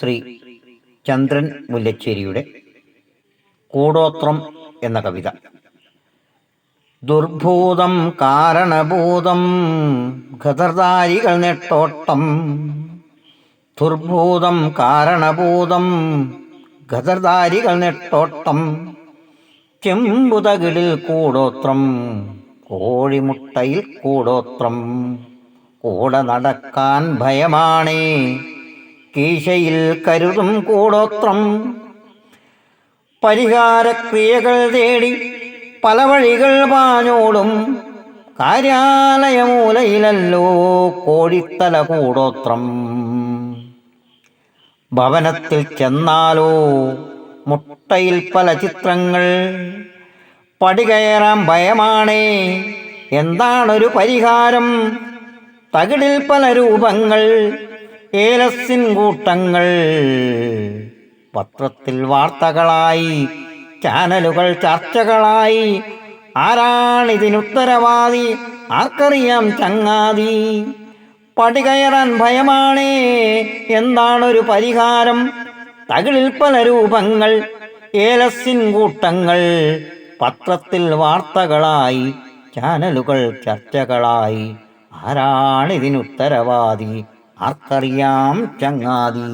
ശ്രീ ചന്ദ്രൻ മുല്ലച്ചേരിയുടെ കൂടോത്രം എന്ന കവിത. ദുർഭൂതം കാരണഭൂതം ഖദർദാരികൾ നെട്ടോട്ടം. ദുർഭൂതം കാരണഭൂതം ഖദർദാരികൾ നെട്ടോട്ടം. ചെമ്പുതകിടിൽ കൂടോത്രം കോഴിമുട്ടയിൽ കൂടോത്രം. കൂടെ നടക്കാൻ ഭയമാണേ കീശയിൽ കരുതും കൂടോത്രം. പരിഹാരക്രിയകൾ തേടി പല വഴികൾ പാഞ്ഞോടും കാര്യാലയമൂലയിലല്ലോ കോഴിത്തല കൂടോത്രം. ഭവനത്തിൽ ചെന്നാലോ മുട്ടയിൽ പല ചിത്രങ്ങൾ. പടികയറാൻ ഭയമാണേ എന്താണൊരു പരിഹാരം? തകിടിൽ പല രൂപങ്ങൾ. ഏലസിൻ കൂട്ടങ്ങൾ. പത്രത്തിൽ വാർത്തകളായി ചാനലുകൾ ചർച്ചകളായി. ആരാണിതിനുത്തരവാദി? ആർക്കറിയാം ചങ്ങാതി? പടികയറാൻ ഭയമാണേ. എന്താണൊരു പരിഹാരം? തകിളിൽ പല രൂപങ്ങൾ. ഏലസിൻ കൂട്ടങ്ങൾ. പത്രത്തിൽ വാർത്തകളായി ചാനലുകൾ ചർച്ചകളായി. ആരാണിതിനുത്തരവാദി? ആർക്കറിയാം ചങ്ങാതി